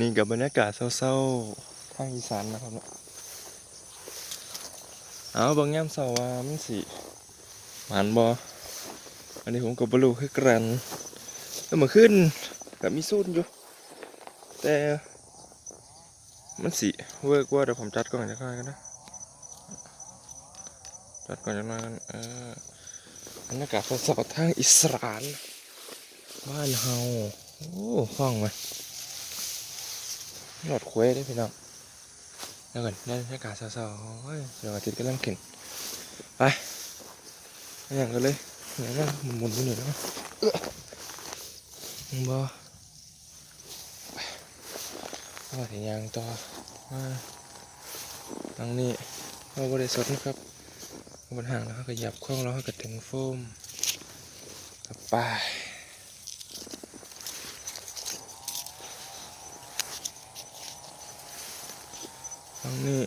นี่กับบรรยากาศเศร้าๆทางอีสานนะครับเนาะเอาบางย่ำเศร้าว่ามันสิหมันบออันนี้ผมกับบลูคือกันแล้วมาขึ้นกับมีสู้อยู่ แต่มันสิเวิร์กว่าเดี๋ยวผมจัดก่อนจะค่อยกันนะจัดก่อนจะน้อยกันเออบรรยากาศสดๆทางอิสรานบ้านเฮาโอ้ห้องไหม หลอดคุยได้พี่น้องแล้วกันได้บรรยากาศเศร้าๆโอ้ยดวงอาทิตย์กำลังขึ้นไปไปอย่างกันเลยอย่างนั้นหมุนๆอยู่นะเอื้อมึงบอว่าถึงยางต่อมาทางนี้เราบริสุทธิ์นะครับบนห่างแล้วเขาก็หยับคล้องแล้วเขาก็ถึงโฟมไป ทางนี้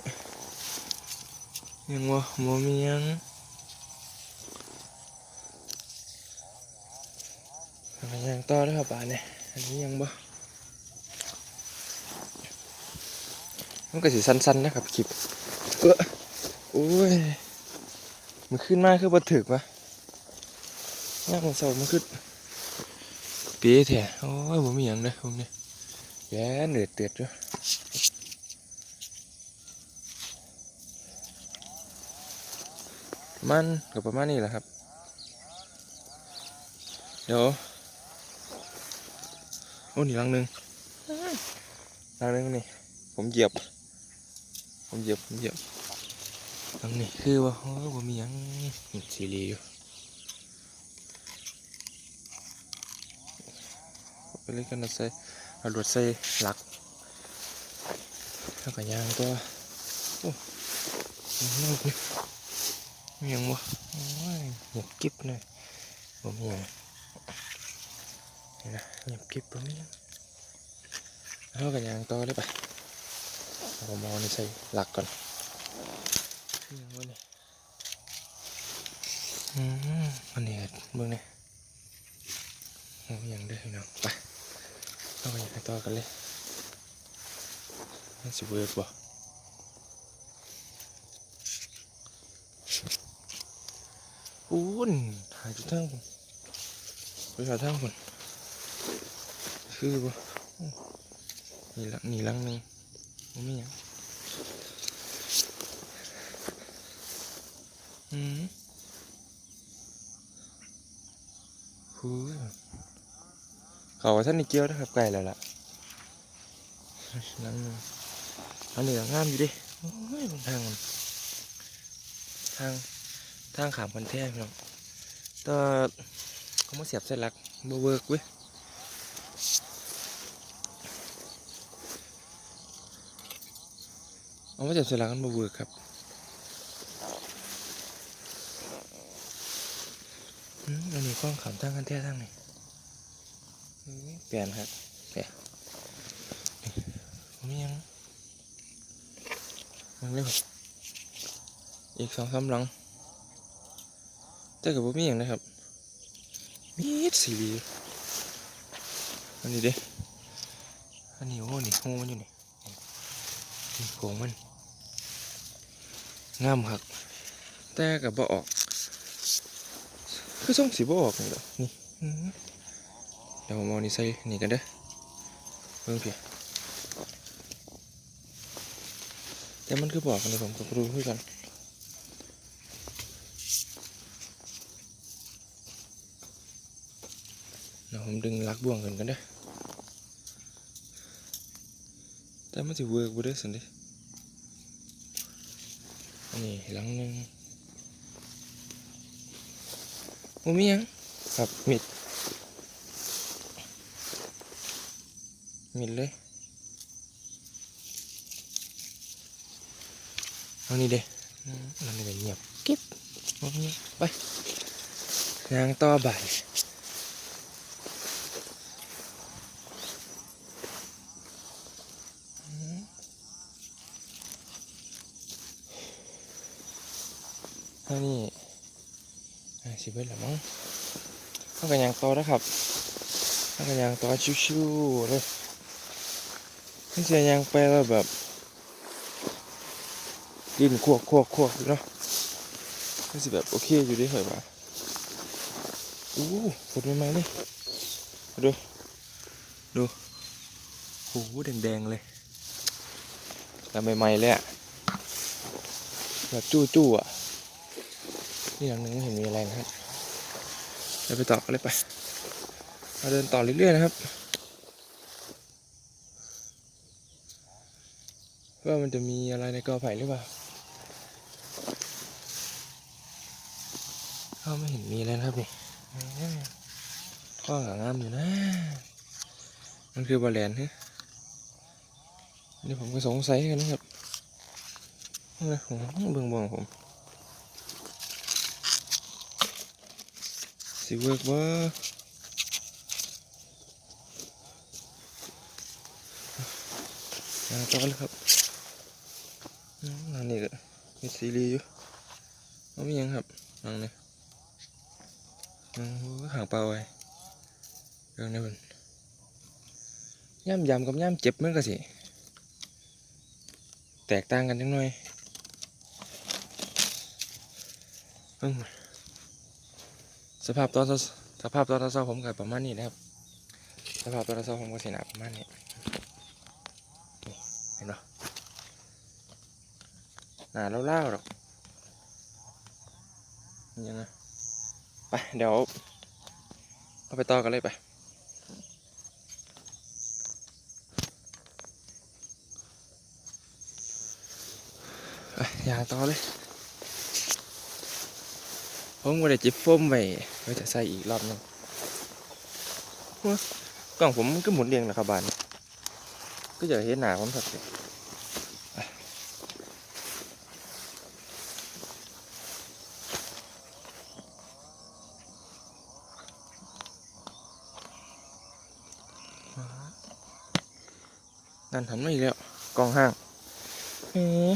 ยังวะโมมียังทางยังต่อได้ครับป่านเนี่ยอันนี้ยังบ่มันก็สิสั้นๆนะครับคลิปเออโอ้ยมันขึ้นมากคือบ่ถึกวะยางมันเศร้ามันขึ้นเปี๊ะแท้โอ้ยบ่มีหยังเลยพวกนี้แย่เหนื่อดเตือดจ้ะ ประมันกับประมาณนี้แหละครับ เดี๋ยวโอ้นี่ลังหนึ่งลังหนึ่งนี่ ผมเหยียบ ผมเหยียบผมเหยียบลังนี้คือว่าโอ้ผมมียังมีซีรีอยู่ไปเล่นกันนะใส่เอารวดใส่หลักแล้วก็ยางตัวโอ้ยนี่นี่มีห ยังวะโอ้ยเงียบกิ๊บเลยบ่มีหยังนี่นะเงียบกิ๊บบ่มีหยังเอากันยางต่อเลยไปเอาผมเอานี่ใส่หลักก่อนมีหยังวะนี่อืมอันนี้ก็เบิ่งเนี่บ่มีหยังเด้อพี่น้องไปเอากันยางต่อกันเลยมันสิเวิร์กบ่ ปูนหายจุดทั้งคนไปหาทั้งคนคือบ่นี่ละนี่ลังหนึ่งมันไม่ยังอืมหูยเขาว่าท่านนี่เกี่ยวนะครับไกลแล้วล่ะลังหนึงอันนี้งามอยู่ดิโอ้ยทางมันทาง ทางขามคนแท้พี่น้องแต่เขามาเสียบเส้นลักบ่เวิร์กเว้ยเอามาเสียบเส้นลักมันบ่เวิร์กครับอันนี้กล้องขามทางกันแท้ทางนี้อืมเปลี่ยนครับเปลี่ยนนี่ยังยังเร็วอีกสองสามหลัง แต่กับผมมีอย่างนะครับ มีดสีดีอันนี้เด้อันนี้โอ้นี่โอ้มันอยู่นี่นี่โกงมันงามครับแต่กับบ่ออก คือส่งสีบ่ออกนี่เหรอนี่อื้อหือเดี๋ยวผมเอานี่ใส่นี่กันเด้อเบิ่งเพียแต่มันคือบอกกันเลยผมกับรู้คือกัน เดี๋ยวผมดึงลักบ่วงกันกันเด้อแต่มันจะเวิร์กบ่ได้อสินเดิอันนี้หลังหนึงบ่มีหยังครับมิดมิดเลยเอานี่เด้อืมอันนี้ก็เงียบกิ๊บบ่มีหยังไปยางต่อบ่าย อันนี้อ่สิเบิดละมั้งต้องกันยางต่อนะครับต้องกันยางต่อชิวๆเลยมันเสียยังไปแล้วแบบดินควกควกควกอยู่เนาะมันสิแบบโอเคอยู่ดิเหรอวะอู้ฝนใหม่ๆเลยดู ดูโหแดงๆเลยแล้วใหม่ๆเลยอะแบบจู้ๆอะ นี่อย่างหนึงไม่เห็นมีอะไรนะครับเดี๋ยวไปต่อกันเลยไปมาเดินต่อเรื่อยๆนะครับว่ามันจะมีอะไรในกอไผ่หรือเปล่าก็ไม่เห็นมีอะไรนะครับนี่ข้องงามอยู่นะ มันคือบอลแลนฮะนี่ผมก็สงสัยกันนะครับนี่ผมเบิ่งเบิ่งผม สิเวิร์กบ่มาต่อเลยครับอันนี้ก็มีซีรีส์อยู่เอาไม่ยังครับนังนี่นังโอ้ยห่างเปล่าไว้เรื่องนี้มันย่ำยำกับย่ำเจ็บมันก็สิ แตกต่างกันจังหน่อยเพิ่ง สภาพตอนสภาพตอนเช้าผมกับประมาณนี้นะครับ สภาพตอนเช้าผมก็สีหนาประมาณนี้นี่เห็นปะหนาเล่าๆหรอกยังไงไปเดี๋ยวเอาไปต่อกันเลยไปไปอย่างต่อเลย ผมก็ได้จิบโฟมไว้ไว้จะใส่อีกรอบหนึงโอ้ยกล่องผมมันก็หมุนเรียงนะครับบานก็จะเห็นหนาผมสักทีไปนั่นหันมาอีกแล้วกล่องห้างเฮ้ย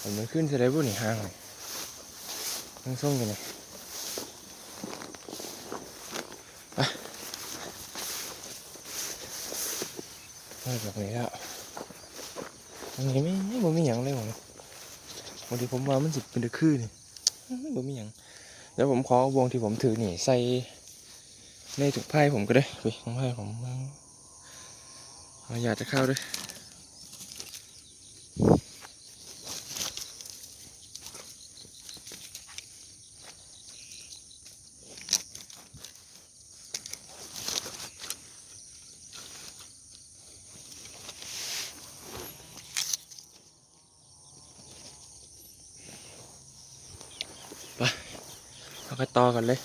ผมมันขึ้นจะได้บุญนี่ห้างเลย ยังส่งอยู่เลยไปมาแบบนี้ล้วอันนี้ไม่ไม่บ่มีหยังเลยผมบางทีผมว่ามันสิเป็นตะคือนี่อื้อบ่มีหยังเดี๋ยวผมขอวงที่ผมถือนี่ใส่ในถุงไพ่ผมก็ได้ไปถุงไพ่ผมเอาอยากจะเข้าด้วย เอาไปต่อกันเลย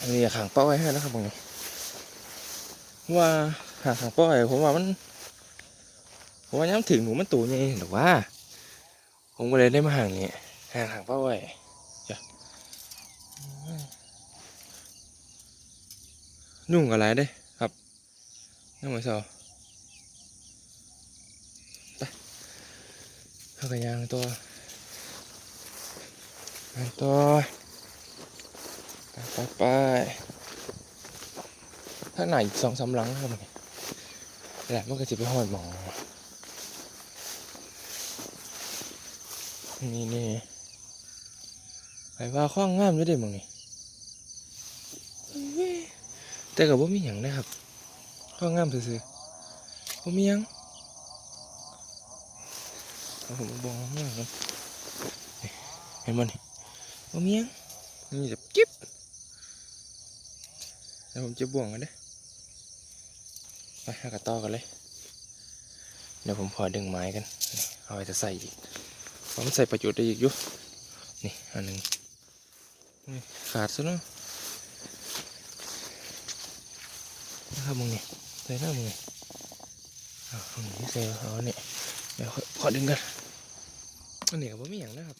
อันนี้ขังเป้าไว้ให้นะครับผมว่าหาขังเป้าไว้ผมว่ามัน ผมว่าย้ำถึงหนูมันตัวใหญ่หรือว่า ผมก็เลยได้มาห่างนี้ห่างขังเป้าไว้จ้ะนุ่งกับอะไรได้ครับนั่งไว้ซอ เข้าไปยางตัวไปตัวไปไปไปถ้าไหนสองสาหลังครับแหละมันก็จะไปหอดหมอนี่นี่ไปว่าข้องงามอยู่เด้มึงนี่แต่กับว่ามีหยังนะครับข้องงามซื่อๆว่ามีหยัง เอาผมบองมากครับเห็นมันนี่บ่มียังนี่จะกิ๊บแล้วผมจะบ่วงกันเด้อไปหากระต่อกันเลย เดี๋ยวผมพอดึงไม้กัน เอาไปจะใส่อีกเพราะมันใส่ประโยชน์ได้อีกอยู่ นี่อันหนึ่งนี่ขาดซะเนาะนะครับมึงนี่ใส่หน้ามึงนี่เอาเอาหนีใส่เอาเนี่ย เดี๋ยวขอดึงกันอันนี้ก็บ่มีอย่างนะครับ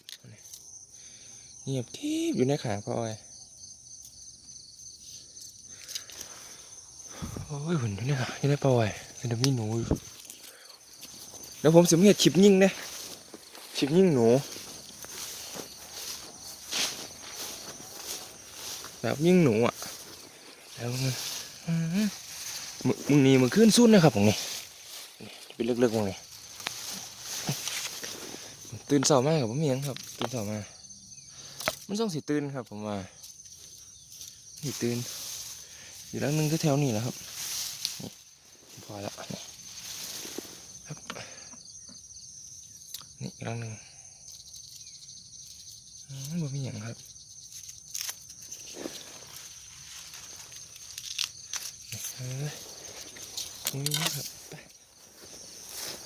เงียบทิบอยู่ในขางพ่ออ้อยโอ้ยหุ่นอยู่ในขางอยู่ในพ่ออ้อยเป็นมีหนูอยู่เดี๋ยวผมสิมีชิบยิ่งเนี่ยชิบยิ่งหนูแบบยิ่งหนูอะแล้วมึงนี่มึงขึ้นสุดนะครับผมนี่นี่เป็นเลือกๆมึงนี่ ตื่นเสามากครับผมเมียงครับ ตื่นเสามามันต้องสิตื่นครับผมว่าสิตื่นอยู่แล้วนึงก็แถวนี้แหละครับนี่พอแล้วนี่ครับนี่อีกรังหนึ่งอืมบ่มีอย่างครับเอ้ยนี่ครับไป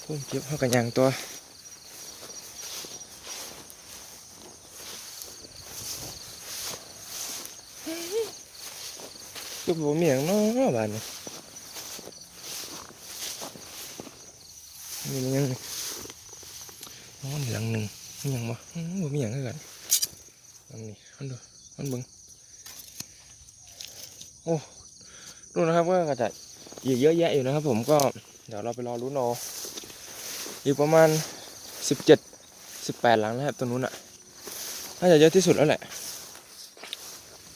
พุ่มเก็บเข้ากันยางตัว กบ่มีหยังเนาะบ้านนี้มีมันยังนี่นอนหลังหนึ่งมีหยังบ่อื้อบ่มีหยังคือกันหลังนี้มันดูมันเบิ่งโอ้ดูนะครับว่ากระจายเยอะแยะอยู่นะครับ ผมก็เดี๋ยวเราไปรอรุ้นเอาอีกประมาณสิบเจ็ดสิบแปดหลังนะครับตัวนู้นอะน่าจะเยอะที่สุดแล้วแหละ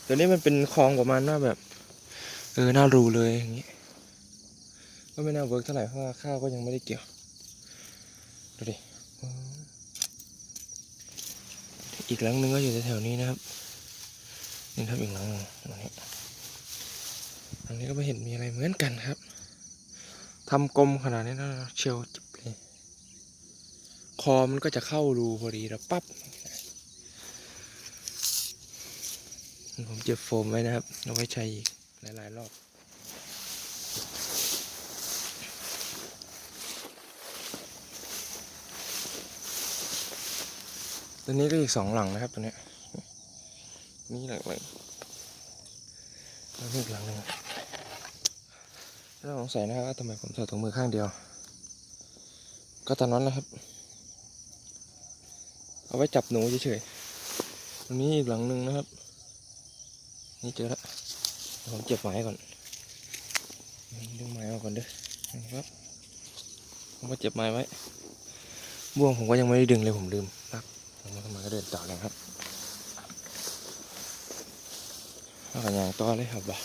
เดี๋ยวนี้มันเป็นคลองประมาณว่าแบบ เออน่ารู้เลยอย่างนี้ก็ไม่น่าเวิร์กเท่าไหร่เพราะว่าข้าวก็ยังไม่ได้เกี่ยว ดูดิ อีกหลังหนึงก็อยู่แถวๆนี้นะครับ นี่ครับอีกหลังนึงอันนี้อันนี้ก็ไม่เห็นมีอะไรเหมือนกันครับทำกลมขนาดนี้นะเชียวจิบเลยคอมันก็จะเข้ารูพอดีแล้วปั๊บผมเจ็บโฟมไว้นะครับเอาไว้ใช้อีก หลายๆรอบตัวนี้ก็อีกสองหลังนะครับตัวนี้นี่หลังเลยแล้วอีกหลังหนึ่งเราสงสัยนะครับว่าทำไมผมใส่ถุงมือข้างเดียว ก็ตอนนั้นแหละครับ เอาไว้จับหนูเฉยๆตรงนี้อีกหลังหนึ่งนะครับ นี่เจอแล้ว ผมเจ็บไม้ก่อนดึงไม้ออกก่อนเด้อนะครับผมก็เจ็บไม้ไว้ บ่วงผมก็ยังไม่ได้ดึงเลยผมลืมครับผมมาทำไมก็เดินต่อเลยครับเอากันยางต่อเลยครับบ่ะ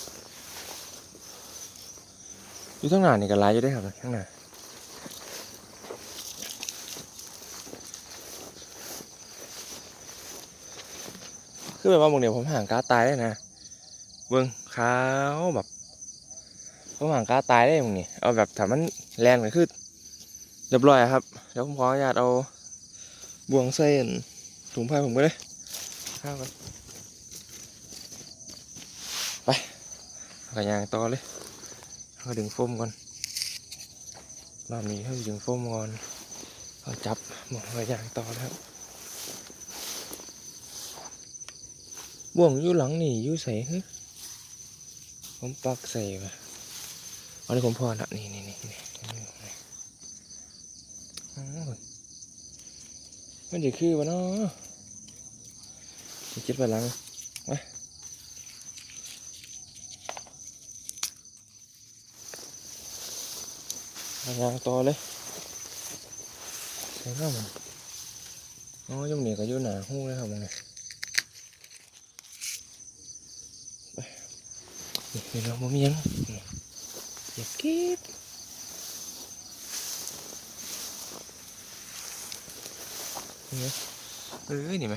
อยู่ทั้งหน้านี่ก็หลายอยู่ได้ครับข้างหน้าคือแบบว่าบางเดี๋ยวผมห่างกาตายได้นะ เบิ้งขาวแบบผมห่างกาตายได้มึงนี่เอาแบบถ้ามันแรงก็คือเรียบร้อยครับเดี๋ยวผมขออนุญาตเอาบ่วงเส้นถุงผ้าผมก็เลยข้าวกันไปกระยางต่อเลยเอาดึงโฟมก่อนรอบนี้เขาดึงโฟมก่อนเอาจับหมองกระยางต่อแล้วบ่วงอยู่หลังนี่อยู่ใส่ ผมปักใส่ไปอันนี้ผมพอละนี่นี่นี่นี่นี่อ้าวมันจะคือวะเนาะจะคิดไปหลังไปเอายางต่อเลยใส่ข้ามันอ๋อยังเหนียวกับยุ่งหนาหู้เลยครับมึงเนี่ยนี่นี่ เราบ่มีหยังนี่ย่าเก็บนี่เอ้ยนี่ไหม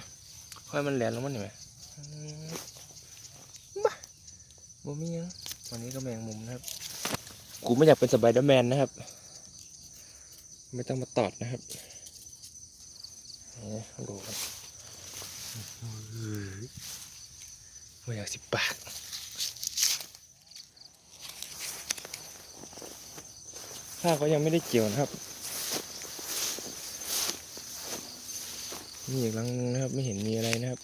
ค่อยมันแหลนลงมันนี่ไหมบ้าบ่มียังวันนี้ก็แมงมุมนะครับ กูไม่อยากเป็นสไปเดอร์แมนนะครับ ไม่ต้องมาตอดนะครับนี่ดูครับไม่อยากสิบปาก ผ้าก็ยังไม่ได้เกี่ยวนะครับมีอีกรังนึงนะครับ ไม่เห็นมีอะไรนะครับ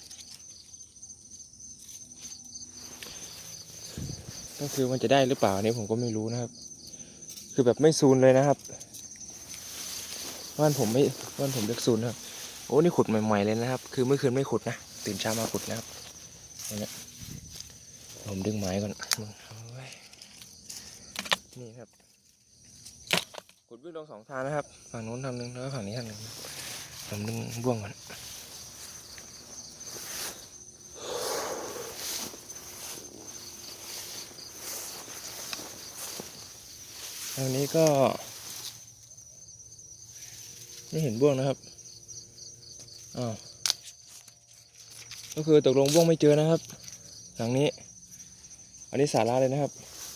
ก็คือมันจะได้หรือเปล่านี้ผมก็ไม่รู้นะครับ คือแบบไม่ซูนเลยนะครับบ้านผมไม่บ้านผมเลือกซูนนะครับโอ้นี่ขุดใหม่ๆเลยนะครับ คือเมื่อคืนไม่ขุดนะตื่นเช้ามาขุดนะครับนี่นะผมดึงไม้ก่อนนี่ครับ วิ่งลงสองทางนะครับ ฝั่งนู้นทำหนึ่งแล้วฝั่งนี้ทำหนึ่งทำหนึ่งบ่วงก่อนทางนี้ก็ไม่เห็นบ่วงนะครับอ้าก็คือตกลงบ่วงไม่เจอนะครับ หลังนี้ อันนี้สาระเลยนะครับ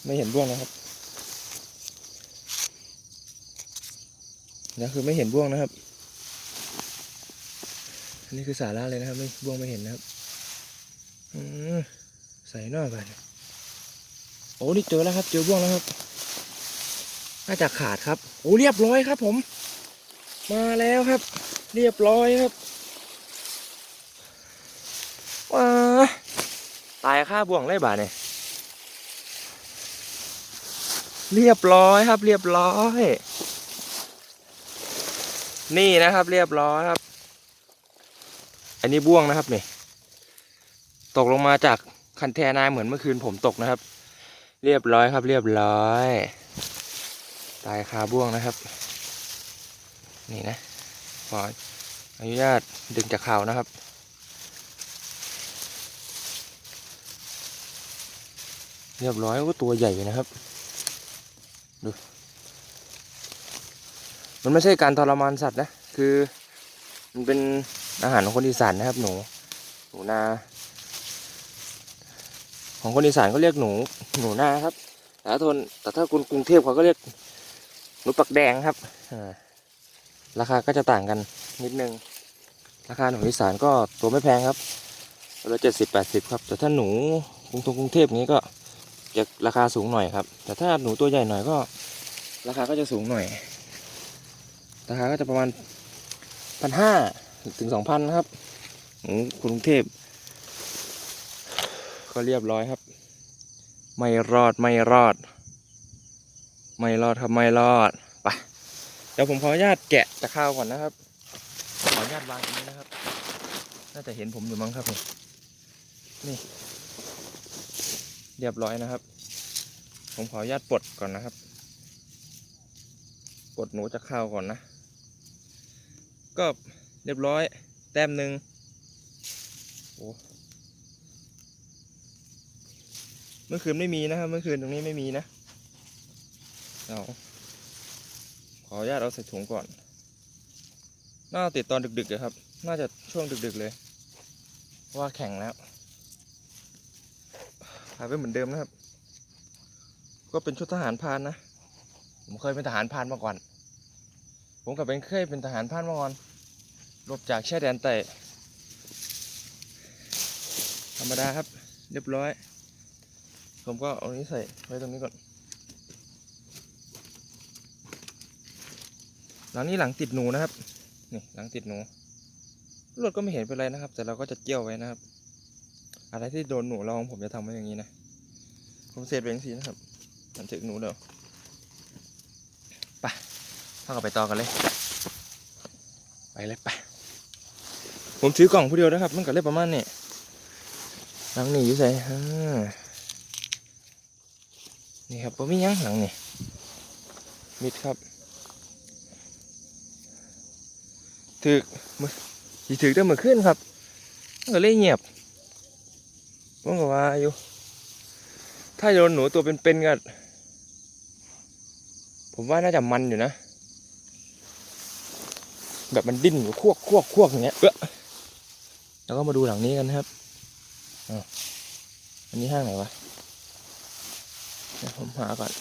ไม่เห็นบ่วงนะครับ นี่คือไม่เห็นบ่วงนะครับ อันนี้คือสาระเลยนะครับ ไม่บ่วงไม่เห็นนะครับอืมใส่หน้าไปโอ้นี่เจอแล้วครับ เจอบ่วงแล้วครับ น่าจะขาดครับ โอ้เรียบร้อยครับ ผม มาแล้วครับ เรียบร้อยครับว้าตายค่าบ่วงไรบาทเนี่ยเรียบร้อยครับ เรียบร้อย นี่นะครับเรียบร้อยครับ อันนี้บ่วงนะครับนี่ตกลงมาจากคันแทนายเหมือนเมื่อคืนผมตกนะครับ เรียบร้อยครับ เรียบร้อย ตายคาบ่วงนะครับ นี่นะขออนุญาตดึงจากข่าวนะครับเรียบร้อยก็ตัวใหญ่นะครับ ดู มันไม่ใช่การทรมานสัตว์นะ คือ มันเป็นอาหารของคนอีสานนะครับ หนู หนูนา ของคนอีสานเขาเรียกหนู หนูนาครับ แต่ถ้าทนแต่ถ้าคนกรุงเทพเขาก็เรียกหนูปักแดงครับราคาก็จะต่างกันนิดนึง ราคาหนูอีสานก็ตัวไม่แพงครับตัวละเจ็ดสิบแปดสิบครับ แต่ถ้าหนูกรุงทงกรุงเทพอย่างนี้ก็จะราคาสูงหน่อยครับ แต่ถ้าหนูตัวใหญ่หน่อยก็ ราคาก็จะสูงหน่อย ราคาก็จะประมาณพันห้าถึงสองพันครับกรุงเทพ ก็เรียบร้อยครับ ไม่รอดไม่รอด ไม่รอดครับไม่รอดไปเดี๋ยวผมขออนุญาตแกะตะข้าวก่อนนะครับ ขออนุญาตวางตรงนี้นะครับ น่าจะเห็นผมอยู่มั้งครับนี่นี่ เรียบร้อยนะครับ ผมขออนุญาตปลดก่อนนะครับ ปลดหนูจากข้าวก่อนนะ ก็เรียบร้อย แต้มหนึ่งโอ้เมื่อคืนไม่มีนะครับ เมื่อคืนตรงนี้ไม่มีนะเอาขออนุญาตเอาใส่ถุงก่อน น่าติดตอนดึกๆเลยครับ น่าจะช่วงดึกๆเลย ว่าแข่งแล้วหายไปเหมือนเดิมนะครับ ก็เป็นชุดทหารพานนะ ผมเคยเป็นทหารพานมาก่อน ผมกับเป็นเคยเป็นทหารพานมาก่อน ลบจากชายแดนไต่ธรรมดาครับ เรียบร้อย ผมก็เอานี้ใส่ไว้ตรงนี้ก่อน หลังนี้หลังติดหนูนะครับ นี่หลังติดหนูรถก็ไม่เห็นเป็นไรนะครับ แต่เราก็จะเกี่ยวไว้นะครับ อะไรที่โดนหนูลองผมจะทำไว้อย่างนี้นะ ผมเสร็จเป็นสีนะครับมันถึงหนูเดี๋ยวไปพากันไปต่อกันเลย ไปเลยไป ผมถือกล่องผู้เดียวนะครับ มันก็เลยประมาณนี้หลังนี้อยู่ใส่นี่ครับผมมียังหลังนี่มิดครับถือกมือสีถือกได้มือขึ้นครับมันก็เลยเงียบผมก็ว่าอยู่ ถ้าโดนหนูตัวเป็นๆก็ผมว่าน่าจะมันอยู่นะ แบบมันดิ้นอยู่ควกควกควกอย่างเงี้ยเออ แล้วก็มาดูหลังนี้กันนะครับอันนี้ห้างไหนวะเดี๋ยวผมหาก่อน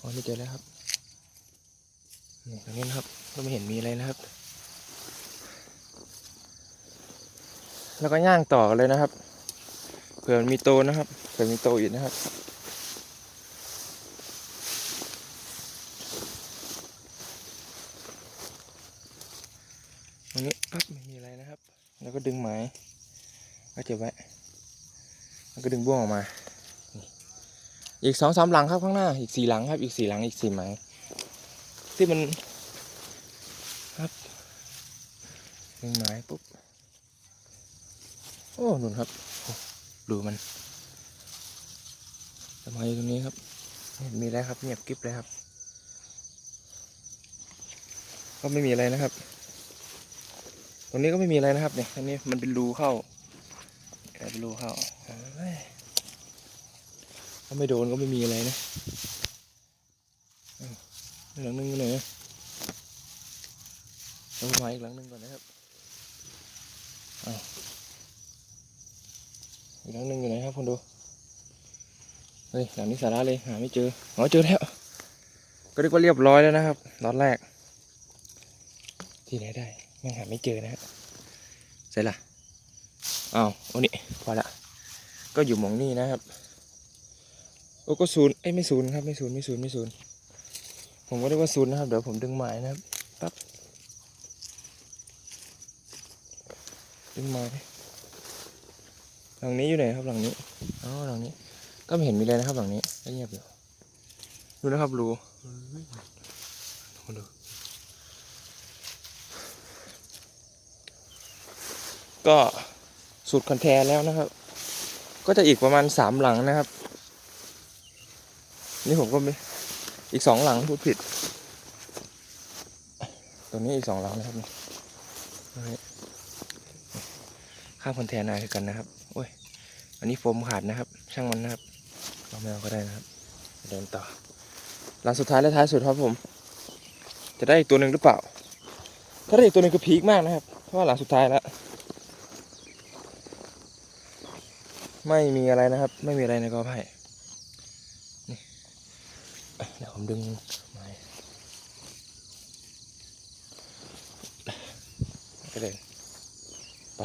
อ๋อนี่เจอแล้วครับนี่ตรงนี้นะครับก็ไม่เห็นมีอะไรนะครับ แล้วก็ย่างต่อเลยนะครับ เผื่อมันมีโตนะครับ เผื่อมีโตอีกนะครับ ตรงนี้ปั๊บไม่มีอะไรนะครับ แล้วก็ดึงไม้ก็เก็บไว้ แล้วก็ดึงบ่วงออกมา อีกสองสามหลังครับข้างหน้า อีกสี่หลังครับ อีกสี่หลัง อีกสี่ไม้ที่มันครับดึงไม้ปุ๊บ โอ้หนุนครับดูมันทำไมอยู่ตรงนี้ครับไม่เห็นมีอะไรครับเงียบกริบเลยครับ ก็ไม่มีอะไรนะครับ รงนี้ก็ไม่มีอะไรนะครับเนี่ยอันนี้มันเป็นรูเข้าเป็นรูเข้าถ้าไม่โดนก็ไม่มีอะไรนะหลังนึงอยู่ไหนเรามาอีกหลังนึงก่อนนะครับอีกหลังนึงอยู่ไหนครับคุณดูเฮ้ยหลังนี้สาระเลยหาไม่เจออ๋อเจอแล้วก็เรียกว่าเรียบร้อยแล้วนะครับตอนแรก ที่ไหนได้ ไม่งหาไม่เจอนะฮะเสร็จละอ้าวโอ้นี่พอละ ก็อยู่หมองนี่นะครับ โอ้ก็ศูนย์เอ้ยไม่ศูนย์ครับไม่ศูนย์ไม่ศูนย์ไม่ศูนย์ผมก็เรียกว่าศูนย์นะครับ เดี๋ยวผมดึงไม้นะครับปั๊บดึงไม้หลังนี้อยู่ไหนครับหลังนี้อ๋อหลังนี้ ก็ไม่เห็นมีเลยนะครับหลังนี้ก็เงียบอยู่ดูนะครับรูดู ก็สุดคอนแทนแล้วนะครับ ก็จะอีกประมาณสามหลังนะครับ นี่ผมก็มีอีกสองหลังพูดผิด ตรงนี้อีกสองหลังนะครับนี่ตรงนี้ข้ามคอนแทนนายกันนะครับโอ้ยอันนี้โฟมขาดนะครับ ช่างมันนะครับเราไม่เอาก็ได้นะครับเดินต่อหลังสุดท้ายและท้ายสุดครับผม จะได้อีกตัวหนึ่งหรือเปล่า ถ้าได้อีกตัวหนึ่งก็พีคมากนะครับ เพราะว่าหลังสุดท้ายแล้ว ไม่มีอะไรนะครับ ไม่มีอะไรในกอไผ่นี่เดี๋ยวผมดึงไม้ก็เดินไป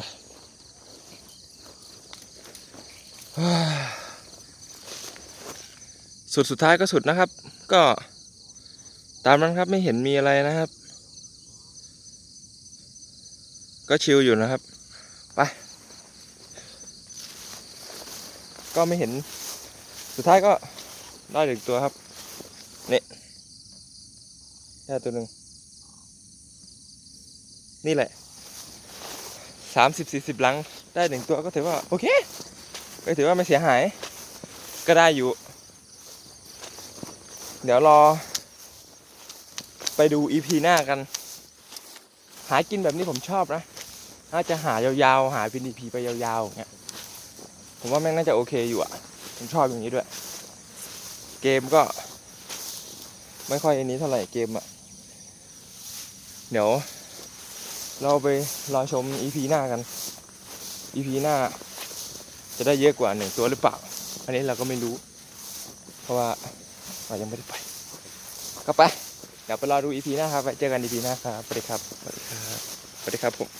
สุดสุดท้ายก็สุดนะครับ ก็ตามนั้นครับไม่เห็นมีอะไรนะครับ ก็ชิลอยู่นะครับ ไป ก็ไม่เห็น สุดท้ายก็ได้หนึ่งตัวครับนี่แค่ตัวหนึ่งนี่แหละสามสิบสี่สิบลังได้หนึ่งตัวก็ถือว่า โอเคก็ถือว่าไม่เสียหาย ก็ได้อยู่ เดี๋ยวรอ ไปดูอีพีหน้ากัน หากินแบบนี้ผมชอบนะน่าจะหายาวๆ หาเป็นอีพีไปยาวๆอย่างเงี้ย ผมว่าแม่งน่าจะโอเคอยู่อะผมชอบอย่างนี้ด้วย เกมก็ ไม่ค่อยอันนี้เท่าไหร่เกมอะเดี๋ยว เราไปรอชมอีพีหน้ากันอีพีหน้า จะได้เยอะกว่าหนึ่งตัวหรือเปล่า อันนี้เราก็ไม่รู้ เพราะว่าเรายังไม่ได้ไป ก็ไป เดี๋ยวไปรอดูอีพีหน้าครับไว้เจอกันอีพีหน้าครับสวัสดีครับสวัสดีครับสวัสดีครับผม